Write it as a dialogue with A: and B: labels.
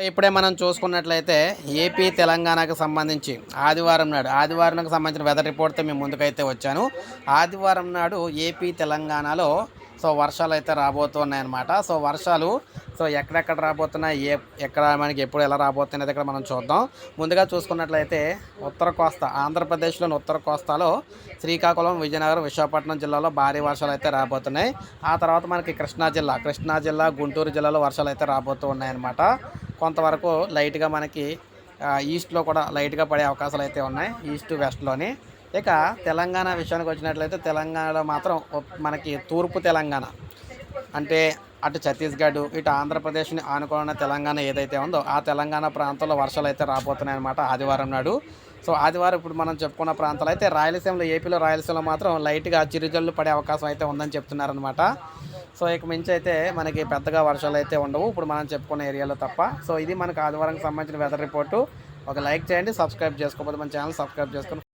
A: ఇప్పుడే మనం చూసుకున్నట్లయితే ఏపీ తెలంగాణకు సంబంధించి ఆదివారం నాడు ఆదివారంకు సంబంధించిన వెదర్ రిపోర్ట్తో మేము ముందుకైతే వచ్చాను. ఆదివారం నాడు ఏపీ తెలంగాణలో సో వర్షాలు అయితే రాబోతున్నాయి అనమాట సో వర్షాలు సో ఎక్కడెక్కడ రాబోతున్నాయి? ఏ ఎక్కడ మనకి ఎప్పుడు ఎలా రాబోతున్నాయి ఇక్కడ మనం చూద్దాం. ముందుగా చూసుకున్నట్లయితే ఉత్తర కోస్తా ఆంధ్రప్రదేశ్లోని ఉత్తర కోస్తాలో శ్రీకాకుళం విజయనగరం విశాఖపట్నం జిల్లాలో భారీ వర్షాలు అయితే రాబోతున్నాయి. ఆ తర్వాత మనకి కృష్ణా జిల్లా కృష్ణా జిల్లా గుంటూరు జిల్లాలో వర్షాలు అయితే రాబోతూ ఉన్నాయన్నమాట కొంతవరకు లైట్గా మనకి ఈస్ట్లో కూడా లైట్గా పడే అవకాశాలు అయితే ఉన్నాయి ఈస్ట్ వెస్ట్లోని. ఇక తెలంగాణ విషయానికి వచ్చినట్లయితే తెలంగాణలో మాత్రం మనకి తూర్పు తెలంగాణ అంటే అటు ఛత్తీస్గఢ్ ఇటు ఆంధ్రప్రదేశ్ని ఆనుకున్న తెలంగాణ ఏదైతే ఉందో ఆ తెలంగాణ ప్రాంతంలో వర్షాలు అయితే రాబోతున్నాయి అనమాట ఆదివారం నాడు. సో ఆదివారం ఇప్పుడు మనం చెప్పుకున్న ప్రాంతాలు అయితే రాయలసీమలో ఏపీలో రాయలసీమలో మాత్రం లైట్గా చిరుజల్లు పడే అవకాశం అయితే ఉందని చెప్తున్నారనమాట సో ఇక మించి అయితే మనకి పెద్దగా వర్షాలు అయితే ఉండవు. ఇప్పుడు మనం చెప్పుకున్న ఏరియాలో తప్ప. సో ఇది మనకు ఆదివారంకి సంబంధించిన వెదర్ రిపోర్టు. ఒక లైక్ చేయండి సబ్స్క్రైబ్ చేసుకోకపోతే మన ఛానల్ సబ్స్క్రైబ్ చేసుకుని